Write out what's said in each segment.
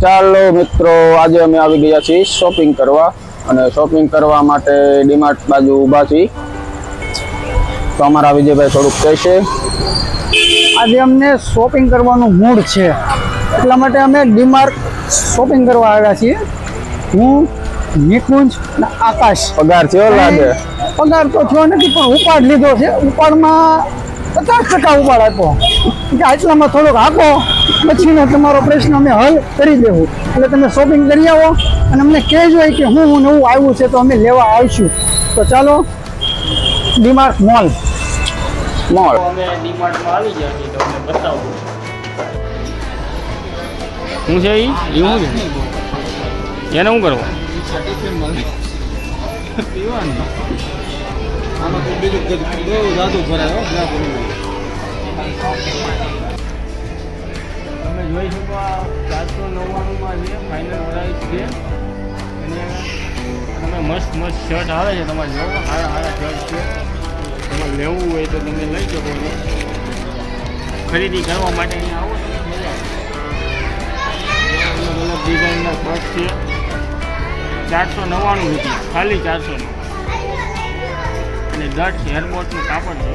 ચાલો મિત્રો આજે અમે આવી ગયા છીએ શોપિંગ કરવા અને શોપિંગ કરવા માટે ડીમાર્ટ બાજુ ઊભા છીએ. તો અમારા વિજયભાઈ થોડુંક કહેશે. આજે અમને શોપિંગ કરવાનું મૂડ છે. એટલા માટે અમે ડીમાર્ટ શોપિંગ કરવા આવ્યા છીએ. હું નિકુંજ અને આકાશ. પગાર થયો લાગે? પગાર તો થયો નથી પણ ઉપાડ લીધો છે. ઉપાડમાં પચાસ ટકા ઉપાડ આપ્યો. કે આટલામાં થોડોક આપો પછીનો તમારો પ્રશ્ન અમે હલ કરી દેવું. એટલે તમે શોપિંગ કરી આવો અને અમને કહેજો કે હું હું નવું આવ્યું છે તો અમે લેવા આવીશું. તો ચાલો ડીમાર્ટ મોલ. મોલ. હું છે એ ગયા છે એને શું છે ઈ? ઈ શું છે? એને શું કરવું? તમે જોઈ શકો આ ચારસો નવ્વાણુંમાં છે ફાઇનલ પ્રાઇસ છે. અને તમે મસ્ત મસ્ત શર્ટ આવે છે તમારે જોવો. સારા સારા શર્ટ છે. તમારે લેવું હોય તો તમે લઈ શકો છો. ખરીદી કરવા માટે અહીંયા આવો અલગ અલગ ડિઝાઇનના છે. ચારસો નવ્વાણું રૂપિયા. ખાલી ચારસો. અને દસ હેરબોટનું કાપડ છે.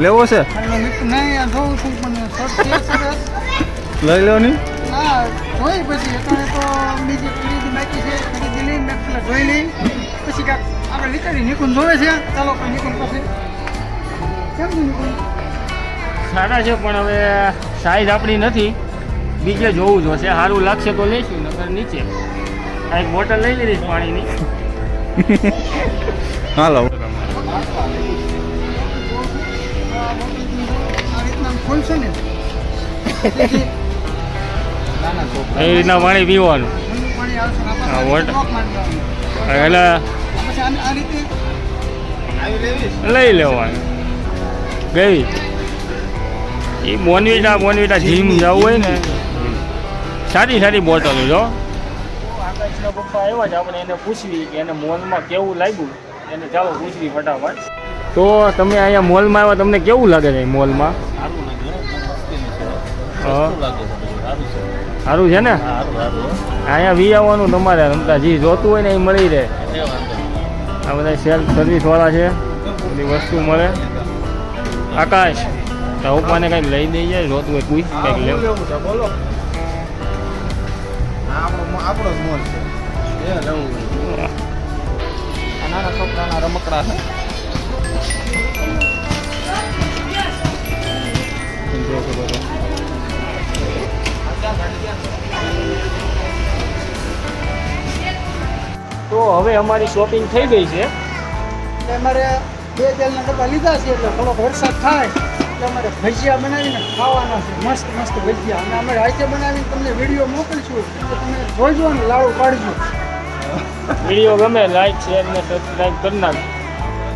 લેવો છે? નહીં લઈ લો ની પછી. આપણે વિચારી નિકુંજ જોવે છે? ચાલો કોઈ નિકુંજ પાસે. કેમ નિકુંજ? સારા છે પણ હવે સાઈઝ આપણી નથી. બીજે જોવું જોશે સારું લાગશે તો લઈશું નકર નીચે. આ એક બોટલ લઈ લીધી પાણીની. હાલો. ખોલશો ને રીતના પાણી પીવાનું. એટલે લઈ લેવાનું. ગઈ. એ બોનવીટા મોનવીટા જીમ જવું હોય ને. સારી સારી બોટલો જો. આકાશના પપ્પા આવ્યા છે આપણે એને પૂછવી કે એને મોનમાં કેવું લાગ્યું? એને જાઓ પૂછવી ફટાફટ. તો તમે અહીંયા મોલમાં આવ્યા તમને કેવું લાગે છે મોલમાં? હા. સારું છે. ને? અહીંયા વી આવવાનું તમારે રમતા જે જોતું હોય ને એ મળી રહે. આ બધા સેલ્ફ સર્વિસવાળા છે. બધી વસ્તુ મળે. આકાશ ઉપમાને કંઈક લઈ દઈ જાય જોતું હોય કોઈ કંઈક લેવું. આપણો મોલ છે. નાના રમકડા છે. તો હવે અમારી શોપિંગ થઈ ગઈ છે. અમારે બે તેલના ડબ્બા લીધા છે એટલે થોડોક વરસાદ થાય એટલે અમારે ભજીયા બનાવીને ખાવાના છે. મસ્ત મસ્ત ભજીયા. અને અમે રાતે બનાવીને તમને વીડિયો મોકલીશું તો તમે જોઈજો ને લાડુ પાડજો. વીડિયો ગમે લાઈક શેર ને સબસ્ક્રાઈબ કરી નાખ